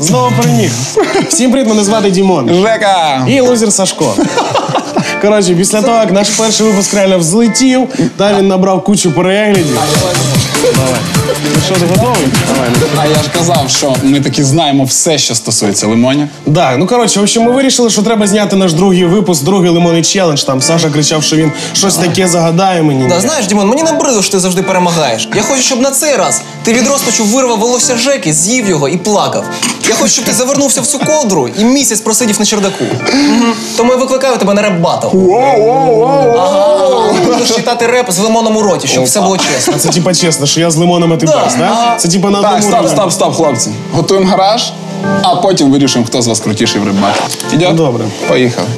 Знову переміг. Всім привіт, мене звати Дімон. Жека! І лузер Сашко. Коротше, після того, як наш перший випуск реально взлетів, та він набрав кучу переглядів. Давай. Ну що, ти готовий? Давай. ну. А я ж казав, що ми таки знаємо все, що стосується лимонів. Да, ну коротше, в общем, ми вирішили, що треба зняти наш другий випуск, другий лимонний челендж. Там Саша кричав, що він щось таке загадає мені. Да, знаєш, Дімон, мені набридло, що ти завжди перемагаєш. Я хочу, щоб на цей раз ти від розпачу вирвав волосся Жеки, з'їв його і плакав. Я хочу, щоб ти завернувся в цю ковдру і місяць просидів на чердаку. Угу. Тому я викликаю тебе на реп-баттл. Ага. Будеш читати реп з лимоном у роті, щоб все було чесно. Це типа чесно, що я з лимоном, ти бас, да? Це типа на Так, одному стоп, рівні. стоп, стоп, хлопці. Готуємо гараж, а потім вирішимо, хто з вас крутіший в рибаті. Ідет? Ну, добре. Поїхали.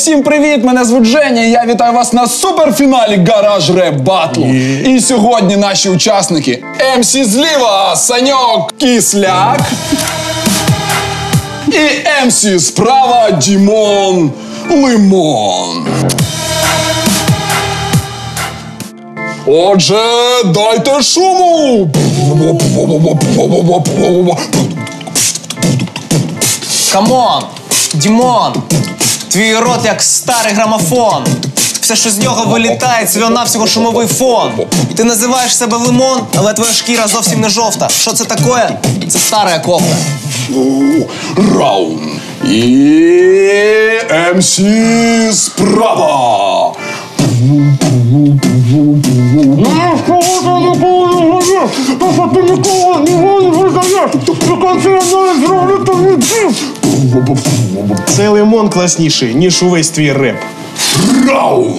Всім привіт! Мене звуть Женя. і Я вітаю вас на суперфіналі Гараж Реп Батлу. І сьогодні наші учасники МС зліва Саньок Кисляк. І МС справа Дімон Лимон. Отже, дайте шуму! Камон! Дімон! Твій рот як старий грамофон. Все, що з нього вилітає, це навсього шумовий фон. Ти називаєш себе лимон, але твоя шкіра зовсім не жовта. Що це таке? Це стара кофта. Раунд. І МС справа. Цей лимон класніший, ніж увесь твій реп. Раунд.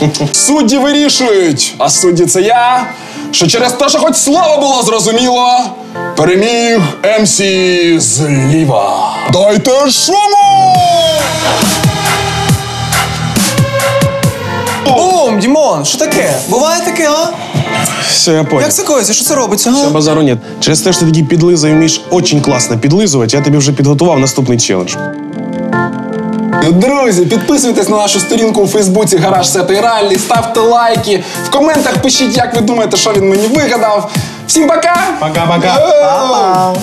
Судді вирішують. А судді це я. Що через те, що хоч слово було зрозуміло, переміг МС зліва. Дайте шуму! Що таке? Буває таке, а? Все, я понял. Як це коїться? Що це робиться? Все, базару нет. Через те, що ти такий підлиза і вмієш очень класно підлизувати, я тобі вже підготував наступний челендж. Друзі, підписуйтесь на нашу сторінку у Фейсбуці Гараж Сета і Раллі, ставте лайки. В коментах пишіть, як ви думаєте, що він мені вигадав. Всім пока! Пока-пока. Йоу!